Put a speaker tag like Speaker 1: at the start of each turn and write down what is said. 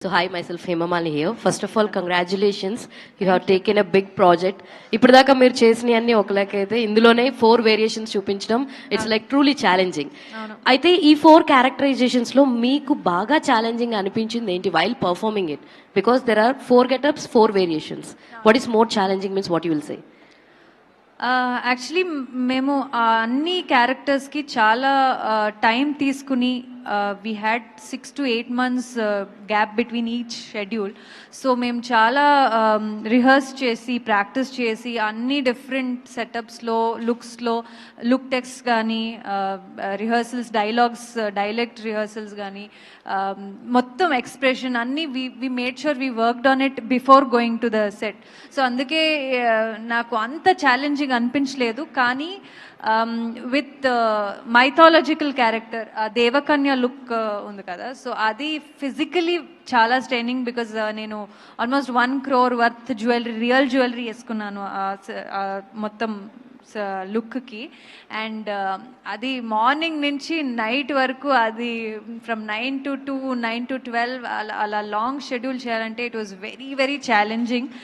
Speaker 1: So hi, myself Hemamali here. First of all, congratulations. You have taken a big project. ఇప్పుడు దాకా మీరు చేసిన అన్ని ఒకలాకైతే ఇందులోనే ఫోర్ వేరియేషన్స్ చూపించడం ఇట్స్ లైక్ ట్రూలీ ఛాలెంజింగ్ అయితే ఈ ఫోర్ క్యారెక్టరైజేషన్స్లో మీకు బాగా ఛాలెంజింగ్ అనిపించింది ఏంటి while performing it because there are four getups four variations what is more challenging means what you will say
Speaker 2: actually మేము అన్ని క్యారెక్టర్స్కి చాలా టైం తీసుకుని we had six to eight months gap between each schedule so మేము చాలా um, rehearse చేసి practice చేసి అన్ని డిఫరెంట్ సెటప్స్లో లుక్స్లో లుక్ టెక్స్ కానీ రిహర్సల్స్ డైలాగ్స్ డైలెక్ట్ రిహర్సల్స్ కానీ మొత్తం ఎక్స్ప్రెషన్ అన్ని we we made sure we worked on it before going to the set so అందుకే uh, నాకు అంత ఛాలెంజింగ్ అనిపించలేదు. కానీ విత్ మైథాలజికల్ క్యారెక్టర్ దేవకన్య లుక్ ఉంది కదా. సో అది ఫిజికలీ చాలా స్టైనింగ్ బికాజ్ నేను almost one crore worth jewellery real jewellery వేసుకున్నాను మొత్తం లుక్కి అండ్ అది మార్నింగ్ నుంచి నైట్ వరకు అది from nine to two nine to twelve అలా అలా లాంగ్ షెడ్యూల్ చేయాలంటే it was very very challenging